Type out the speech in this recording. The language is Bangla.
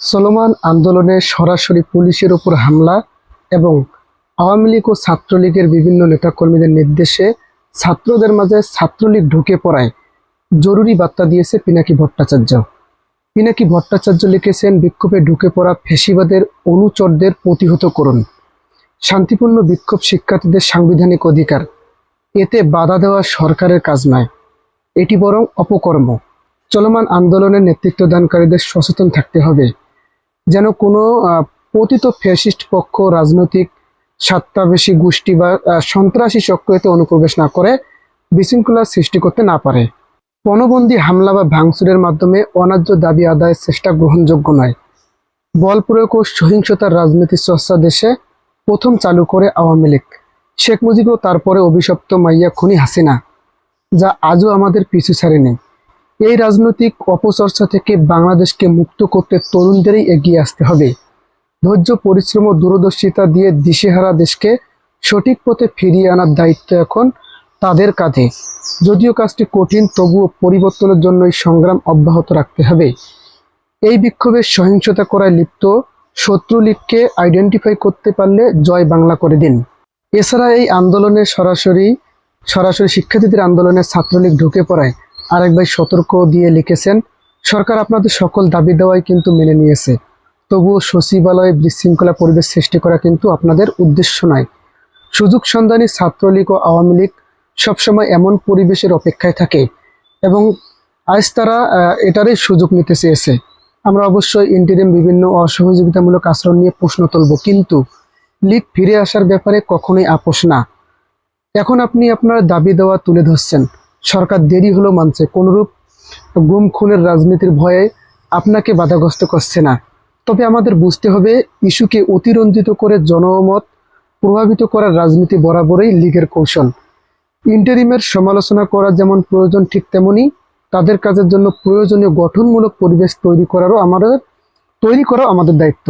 চলমান আন্দোলনে সরাসরি পুলিশের উপর হামলা এবং আওয়ামী লীগ ও ছাত্রলীগের বিভিন্ন নেতাকর্মীদের নির্দেশে ছাত্রদের মাঝে ছাত্রলীগ ঢুকে পড়ায়। জরুরি বার্তা দিয়েছে পিনাকি ভট্টাচার্য। পিনাকি ভট্টাচার্য লিখেছেন, বিক্ষোভে ঢুকে পড়া ফেসিবাদের অনুচরদের প্রতিহত করুন। শান্তিপূর্ণ বিক্ষোভ শিক্ষার্থীদের সাংবিধানিক অধিকার। এতে বাধা দেওয়া সরকারের কাজ নয়। এটি বরং অপকর্ম। চলমান আন্দোলনের নেতৃত্বদানকারীদের সচেতন থাকতে হবে। যেন কোনো পতিত ফ্যাসিস্ট পক্ষ রাজনৈতিক স্বার্থাবেশী গোষ্ঠী বা সন্ত্রাসী চক্রতে অনুপ্রবেশ না করে বিশৃঙ্খলা সৃষ্টি করতে না পারে। পণবন্দি হামলা বা ভাঙচুরের মাধ্যমে অনার্য দাবি আদায়ের চেষ্টা গ্রহণযোগ্য নয়। বল প্রয়োগ ও সহিংসতার রাজনীতির চর্চা দেশে প্রথম চালু করে আওয়ামী লীগ। শেখ মুজিব তারপরে অভিশপ্ত মাইয়া খুনি হাসিনা, যা আজও আমাদের পিছু ছাড়েনি। এই রাজনৈতিক অপচর্চা থেকে বাংলাদেশকে মুক্ত করতে তরুণদেরই এগিয়ে আসতে হবে। ধৈর্য, পরিশ্রম ও দূরদর্শিতা দিয়ে দিশেহারা দেশকে সঠিক পথে ফিরিয়ে আনার দায়িত্ব এখন তাদের কাঁধে। যদিও কাজটি কঠিন, তবুও পরিবর্তনের জন্য এই সংগ্রাম অব্যাহত রাখতে হবে। এই বিক্ষোভের সহিংসতা করায় লিপ্ত শত্রুলীগকে আইডেন্টিফাই করতে পারলে জয় বাংলা করে দিন। এছাড়া এই আন্দোলনে সরাসরি সরাসরি শিক্ষার্থীদের আন্দোলনে ছাত্রলীগ ঢুকে পড়ায় আরেক ভাই সতর্ক দিয়ে লিখেছেন, সরকার আপনাদের সকল দাবি দেওয়াই কিন্তু মেনে নিয়েছে। তবুও সচিবালয়ে বিশৃঙ্খলা পরিবেশ সৃষ্টি করা কিন্তু আপনাদের উদ্দেশ্য নয়। সুযোগ সন্ধানী ছাত্রলীগ ও আওয়ামী লীগ সবসময় এমন পরিবেশের অপেক্ষায় থাকে এবং আজ তারা এটারই সুযোগ নিতে চেয়েছে। আমরা অবশ্যই ইন্টারিম বিভিন্ন অসহযোগিতামূলক আচরণ নিয়ে প্রশ্ন তুলব, কিন্তু লীগ ফিরে আসার ব্যাপারে কখনোই আপোষ না। এখন আপনি আপনার দাবি দেওয়া তুলে ধরছেন। সরকার দেরি হলো মানছে। কোনরূপ গুম খুনের রাজনীতির ভয়ে আপনাকে বাধাগ্রস্ত করছে না। তবে আমাদের বুঝতে হবে, ইস্যুকে অতিরঞ্জিত করে জনমত প্রভাবিত করার রাজনীতি বরাবরই লীগের কৌশল। ইন্টারিমের সমালোচনা করা যেমন প্রয়োজন ঠিক তেমনি তাদের কাজের জন্য প্রয়োজনীয় গঠনমূলক পরিবেশ তৈরি করারও আমাদের তৈরি করাও আমাদের দায়িত্ব।